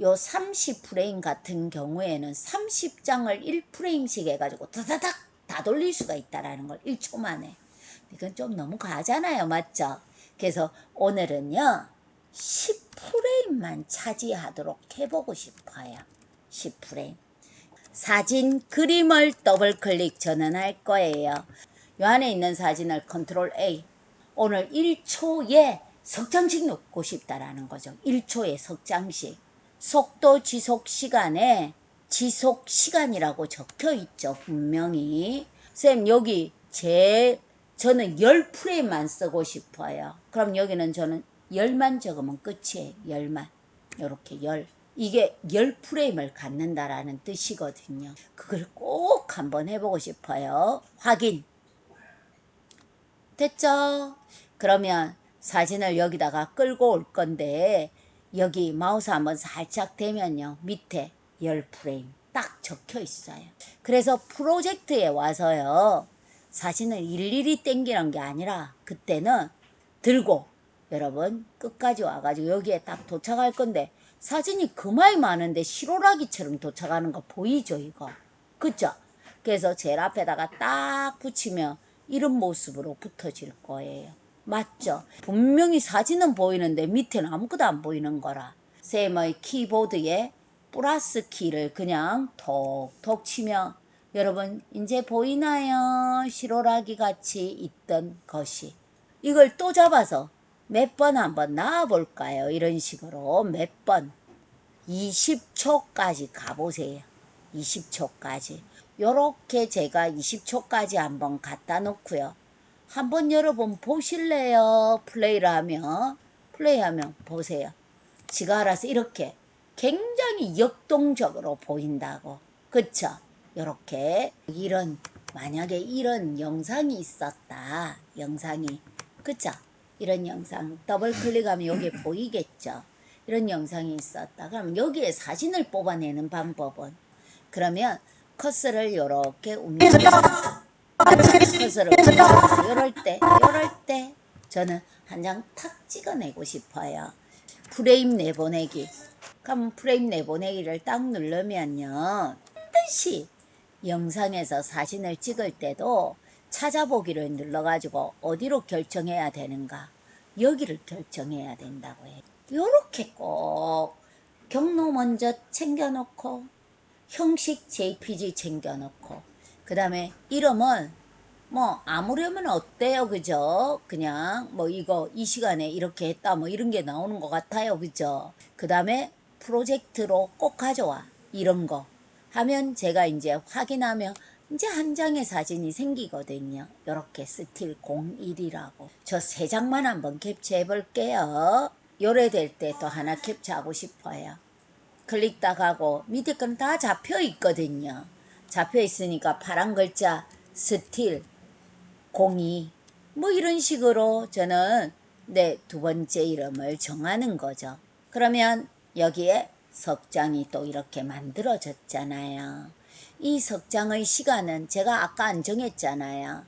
요 30프레임 같은 경우에는 30장을 1프레임씩 해가지고 다다닥 다 돌릴 수가 있다라는 걸 1초 만에. 이건 좀 너무 과하잖아요. 맞죠? 그래서 오늘은요. 10프레임만 차지하도록 해보고 싶어요. 10프레임. 사진 그림을 더블 클릭 전환할 거예요. 요 안에 있는 사진을 컨트롤 A. 오늘 1초에 석 장씩 넣고 싶다라는 거죠. 1초에 석 장씩. 속도 지속 시간에 지속 시간이라고 적혀 있죠. 분명히. 쌤, 여기 제, 저는 10프레임만 쓰고 싶어요. 그럼 여기는 저는 10만 적으면 끝이에요. 10만. 요렇게 10. 이게 10프레임을 갖는다라는 뜻이거든요. 그걸 꼭 한번 해보고 싶어요. 확인. 됐죠? 그러면 사진을 여기다가 끌고 올 건데 여기 마우스 한번 살짝 대면요. 밑에 10프레임 딱 적혀 있어요. 그래서 프로젝트에 와서요. 사진을 일일이 땡기는 게 아니라 그때는 들고 여러분 끝까지 와가지고 여기에 딱 도착할 건데 사진이 그마이 많은데 시로라기처럼 도착하는 거 보이죠 이거 그죠 그래서 제일 앞에다가 딱 붙이면 이런 모습으로 붙어질 거예요 맞죠 분명히 사진은 보이는데 밑에는 아무것도 안 보이는 거라 쌤의 키보드에 플러스 키를 그냥 톡톡 치면 여러분 이제 보이나요 시로라기 같이 있던 것이 이걸 또 잡아서 몇 번 한번 나와 볼까요? 이런 식으로 몇 번. 20초까지 가보세요. 20초까지. 요렇게 제가 20초까지 한번 갖다 놓고요. 한번 여러분 보실래요? 플레이를 하면. 플레이하면 보세요. 지가 알아서 이렇게 굉장히 역동적으로 보인다고. 그쵸? 요렇게. 이런, 만약에 이런 영상이 있었다. 영상이. 그쵸? 이런 영상 더블 클릭하면 여기에 보이겠죠. 이런 영상이 있었다. 그럼 여기에 사진을 뽑아내는 방법은 그러면 커서를 이렇게 움직여서 움직여서 이럴 때 이럴 때 저는 한 장 탁 찍어내고 싶어요. 프레임 내보내기. 그럼 프레임 내보내기를 딱 누르면요. 반드시 영상에서 사진을 찍을 때도 찾아보기를 눌러가지고 어디로 결정해야 되는가 여기를 결정해야 된다고 해요. 요렇게 꼭 경로 먼저 챙겨놓고 형식 JPG 챙겨놓고 그 다음에 이름은 뭐 아무려면 어때요 그죠 그냥 뭐 이거 이 시간에 이렇게 했다 뭐 이런 게 나오는 것 같아요 그죠 그 다음에 프로젝트로 꼭 가져와 이런 거 하면 제가 이제 확인하면 이제 한 장의 사진이 생기거든요. 이렇게 스틸 01이라고. 저 세 장만 한번 캡처해 볼게요. 요래될 때 또 하나 캡처하고 싶어요. 클릭 딱 하고 밑에 건 다 잡혀 있거든요. 잡혀 있으니까 파란 글자 스틸 02. 뭐 이런 식으로 저는 내 두 번째 이름을 정하는 거죠. 그러면 여기에 석장이 또 이렇게 만들어졌잖아요. 이 석장의 시간은 제가 아까 안 정했잖아요.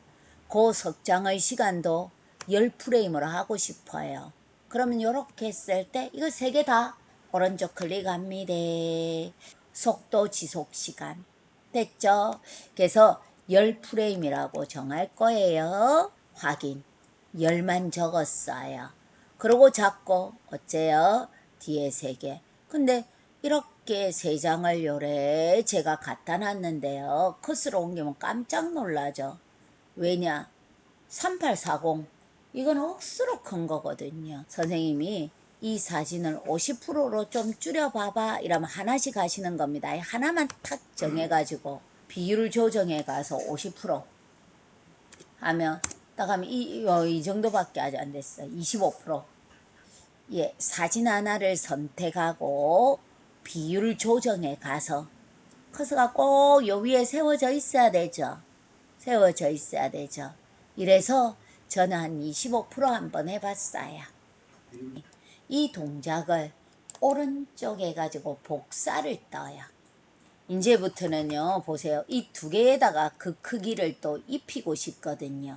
그 석장의 시간도 10프레임으로 하고 싶어요. 그러면 이렇게 했을 때 이거 세 개 다 오른쪽 클릭합니다. 속도 지속 시간. 됐죠? 그래서 10프레임이라고 정할 거예요. 확인. 10만 적었어요. 그러고 잡고 어째요? 뒤에 세 개. 근데 이렇게 세 장을 요래 제가 갖다 놨는데요. 컷으로 옮기면 깜짝 놀라죠. 왜냐? 3840. 이건 억수로 큰 거거든요. 선생님이 이 사진을 50%로 좀 줄여봐봐. 이러면 하나씩 하시는 겁니다. 하나만 탁 정해가지고 비율을 조정해 가서 50% 하면 딱 하면 이, 이, 이 정도밖에 아직 안 됐어. 25%. 예, 사진 하나를 선택하고 비율 조정에 가서 커서가 꼭 요 위에 세워져 있어야 되죠. 세워져 있어야 되죠. 이래서 저는 한 25% 한번 해봤어요. 이 동작을 오른쪽에 가지고 복사를 떠요. 이제부터는요, 보세요. 이 두 개에다가 그 크기를 또 입히고 싶거든요.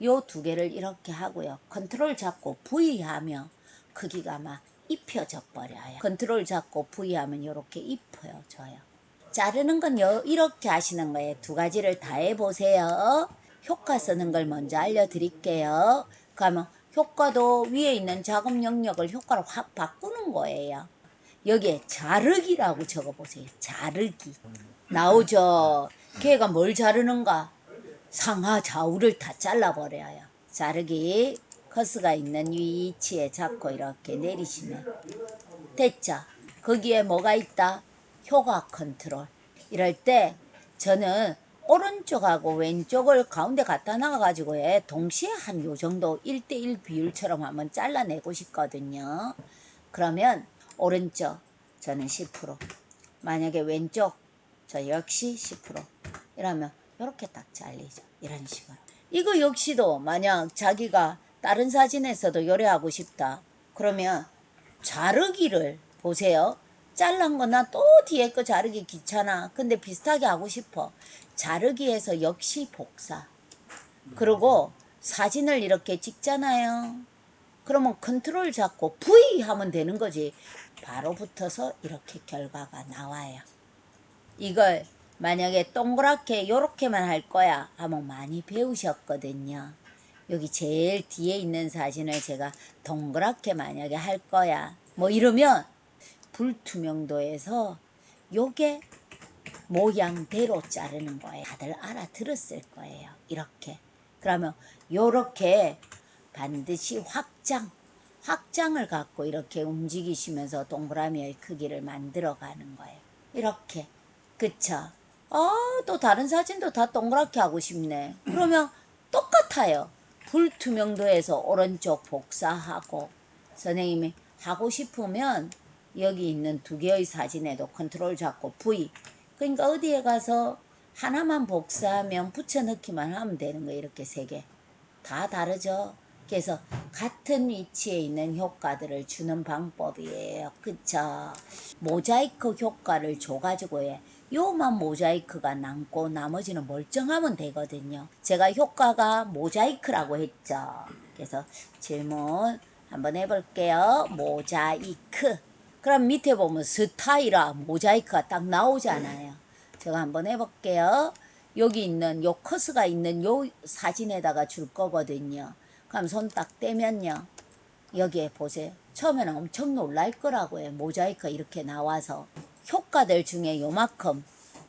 요 두 개를 이렇게 하고요. 컨트롤 잡고 V 하면 크기가 막 입혀져 버려요. 컨트롤 잡고 V 하면 이렇게 입혀요. 져요. 자르는 건 요, 이렇게 하시는 거예요. 두 가지를 다 해보세요. 효과 쓰는 걸 먼저 알려드릴게요. 그러면 효과도 위에 있는 작업 영역을 효과로 확 바꾸는 거예요. 여기에 자르기라고 적어보세요. 자르기. 나오죠. 걔가 뭘 자르는가? 상하 좌우를 다 잘라버려요. 자르기. 커스가 있는 위치에 잡고 이렇게 내리시면 됐죠. 거기에 뭐가 있다? 효과 컨트롤. 이럴 때 저는 오른쪽하고 왼쪽을 가운데 갖다 놔가지고 예, 동시에 한 요 정도 1대1 비율처럼 한번 잘라내고 싶거든요. 그러면 오른쪽 저는 10% 만약에 왼쪽 저 역시 10% 이러면 이렇게 딱 잘리죠. 이런 식으로. 이거 역시도 만약 자기가 다른 사진에서도 요리하고 싶다. 그러면 자르기를 보세요. 잘란 거나 또 뒤에 거 자르기 귀찮아. 근데 비슷하게 하고 싶어. 자르기에서 역시 복사. 그리고 사진을 이렇게 찍잖아요. 그러면 컨트롤 잡고 V 하면 되는 거지. 바로 붙어서 이렇게 결과가 나와요. 이걸 만약에 동그랗게 요렇게만 할 거야 하면 많이 배우셨거든요. 여기 제일 뒤에 있는 사진을 제가 동그랗게 만약에 할 거야. 뭐 이러면 불투명도에서 요게 모양대로 자르는 거예요. 다들 알아들었을 거예요. 이렇게. 그러면 요렇게 반드시 확장, 확장을 갖고 이렇게 움직이시면서 동그라미의 크기를 만들어 가는 거예요. 이렇게. 그쵸? 아, 또 다른 사진도 다 동그랗게 하고 싶네. 그러면 똑같아요. 불투명도에서 오른쪽 복사하고 선생님이 하고 싶으면 여기 있는 두 개의 사진에도 컨트롤 잡고 V 그러니까 어디에 가서 하나만 복사하면 붙여넣기만 하면 되는 거예요. 이렇게 세 개. 다 다르죠? 그래서 같은 위치에 있는 효과들을 주는 방법이에요. 그쵸? 모자이크 효과를 줘가지고 해. 요만 모자이크가 남고 나머지는 멀쩡하면 되거든요. 제가 효과가 모자이크라고 했죠. 그래서 질문 한번 해볼게요. 모자이크. 그럼 밑에 보면 스타일화 모자이크가 딱 나오잖아요. 제가 한번 해볼게요. 여기 있는 요 커스가 있는 요 사진에다가 줄 거거든요. 그럼 손 딱 떼면요. 여기에 보세요. 처음에는 엄청 놀랄 거라고요. 모자이크가 이렇게 나와서. 효과들 중에 요만큼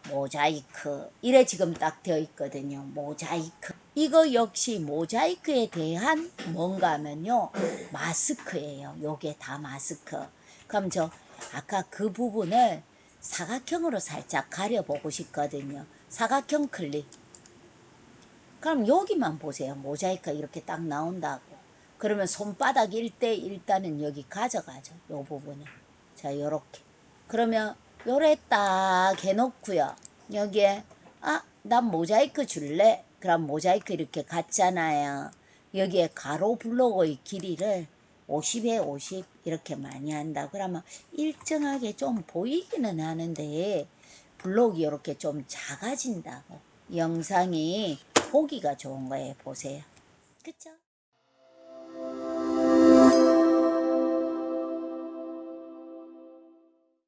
모자이크 이래 지금 딱 되어 있거든요. 모자이크. 이거 역시 모자이크에 대한 뭔가 하면요. 마스크예요. 요게 다 마스크. 그럼 저 아까 그 부분을 사각형으로 살짝 가려보고 싶거든요. 사각형 클릭. 그럼 여기만 보세요. 모자이크가 이렇게 딱 나온다고. 그러면 손바닥 1대 일단은 여기 가져가죠. 요 부분을. 자, 요렇게. 그러면 요래 딱 해놓고요. 여기에 아, 난 모자이크 줄래? 그럼 모자이크 이렇게 갔잖아요. 여기에 가로 블록의 길이를 50에 50 이렇게 많이 한다. 그러면 일정하게 좀 보이기는 하는데 블록이 이렇게 좀 작아진다고. 영상이 보기가 좋은 거예요. 보세요. 그쵸?